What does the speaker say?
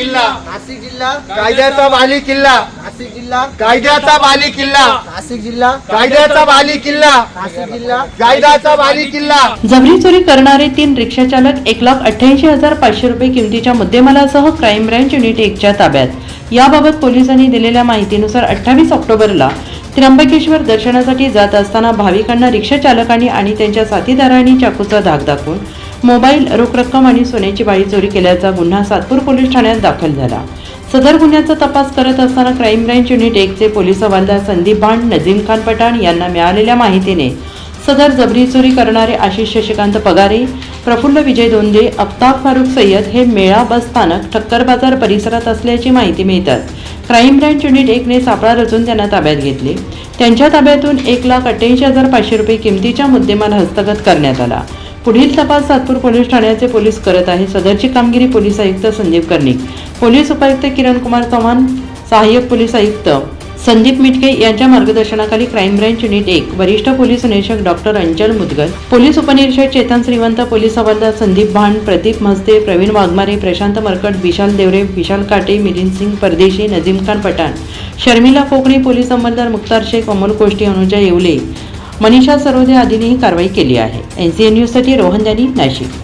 किल्ला. नाशिक जिल्हा. कायद्याचा बाली किल्ला. नाशिक जिल्हा. कायद्याचा बाली किल्ला. नाशिक जिल्हा. कायद्याचा बाली किल्ला. नाशिक जिल्हा. कायद्याचा बाली किल्ला. जबरी चोरी करणारे तीन रिक्षा चालक एक लाख अठ्ठ्याऐंशी हजार पाचशे रुपये किमतीच्या मुद्देमालासह क्राईम ब्रँच युनिट एकच्या ताब्यात. याबाबत पोलिसांनी दिलेल्या माहितीनुसार अठ्ठावीस ऑक्टोबरला त्र्यंबकेश्वर दर्शनासाठी जात असताना भाविकांना रिक्षा चालकांनी आणि त्यांच्या साथीदारांनी चाकूचा धाक दाखवून मोबाईल रोख रक्कम आणि सोन्याची बाळी चोरी केल्याचा गुन्हा सातपूर पोलीस ठाण्यात दाखल झाला. सदर गुन्ह्याचा तपास करत असताना क्राईम ब्रँच युनिट एकचे पोलीस हवालदार संदीप भांड नजीम खान पठाण यांना मिळालेल्या माहितीने सदर जबरी चोरी करणारे आशिष शशिकांत पगारे प्रफुल्ल विजय दोंदे अफताब फारुख सय्यद हे मेळा बस स्थानक ठक्कर बाजार परिसरात असल्याची माहिती मिळतात. क्राईम ब्रँच युनिट एकने सापळा रचून त्यांना ताब्यात घेतले. त्यांच्या ताब्यातून एक लाख अठ्ठ्याऐंशी हजार पाचशे रुपये किमतीच्या मुद्देमाल हस्तगत करण्यात आला. पुढील तपास सातपूर पोलीस ठाण्याचे पोलीस करत आहे. सदरची कामगिरी पोलीस आयुक्त संदीप कर्णिक. पोलीस उपायुक्त किरण कुमार चव्हाण सहाय्यक पोलीस आयुक्त संदीप मिटके यांच्या मार्गदर्शनाखाली क्राईम ब्रँच युनिट एक वरिष्ठ पोलीस निरीक्षक डॉक्टर अंचल मुदगल पोलीस उपनिरीक्षक चेतन श्रीवंत पोलीस हवालदार संदीप भांड प्रदीप मस्ते प्रवीण वाघमारे प्रशांत मरकट विशाल देवरे विशाल काटे मिलिंद सिंग परदेशी नजीम खान पठाण शर्मिला कोकणी पोलीस अंमलदार मुख्तार शेख अमोल कोष्टी अनुजा येवले मनीषा सरोदे आदींनी ही कारवाई केली आहे. एन सी न्यूजसाठी रोहन दानी नाशिक.